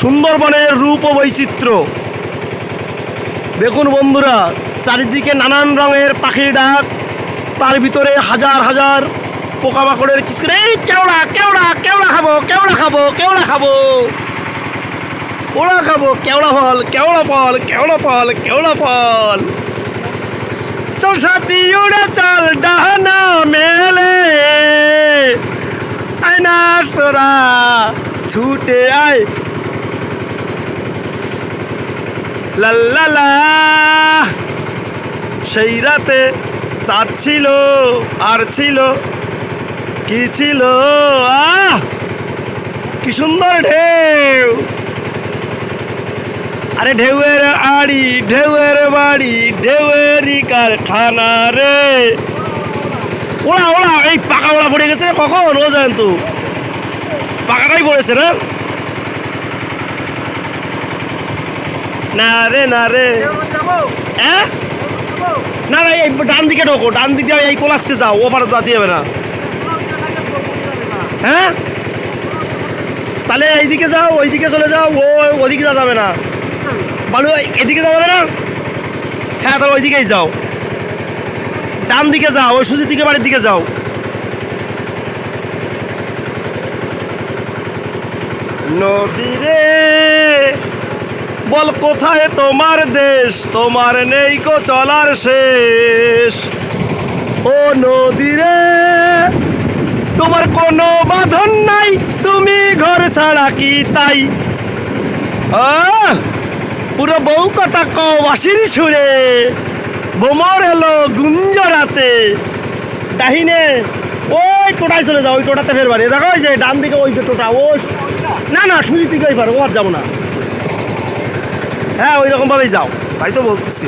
সুন্দরবনের রূপ ও বৈচিত্র্য। দেখুন বন্ধুরা, চারিদিকে নানান রঙের পাখির ডাক, তার ভিতরে হাজার হাজার পোকামাকড়ের কিচকির এই কেওড়া কেওড়া কেওড়া খাব কেওড়া খাব কেওড়া খাব। ওড়া খাব কেওড়া ফল কেওড়া ফল কেওড়া ফল কেওড়া ফল। চল সাথী, উড়ে চল, ডাহনা মেলে। আয়না তোরা ছুটে আয়। লাল্লালা সেই রাতে চাঁদ ছিল আর ছিল। কি ছিল? আহ! কি সুন্দর ঢেউ। আরে ঢেউয়ের আড়ি, ঢেউয়ের বাড়ি ঢেউয়েরই কারখানা রে। ওরা ওরা এই পাকা ওরা পড়ে গেছে কখন? ও জানতো। পাকাটাই পড়েছে রে না রে না রে। হ্যাঁ না না, এই ডান দিকে ঢোকো, ডান দিক এই কোলাসতে যাও ওপারে যাতে যাবে না। হ্যাঁ? তাহলে এইদিকে যাও, ওইদিকে চলে যাও, ও ওইদিকে যাওয়া যাবে না। বালু এদিকে যাওয়া যাবে না? হ্যাঁ তাহলে ওইদিকেই যাও। ডান দিকে যাও, ওই সুজির দিকে, বাড়ির দিকে যাও। নদী রে। বল কোথায় তোমার দেশ? তোমার নেই কো চলার শেষ। ও নদী রে তোমার কোনো বাঁধন নাই, তুমি ঘর ছাড়া কি তাই? পুরো বউ কথা কও বাসির সুরে। বোমর এলো গুঞ্জরাতে। ডাহিনে, ওই টোটায় চলে যাও, ওই টোটাতে ফের বাড়ি দেখো যে ডান দিকে ওই যে টোটা, ওই না না সুজি দিকে ওই ও আর যাব না। হ্যাঁ ওই রকম ভাবেই যাও তাই তো বলতেছি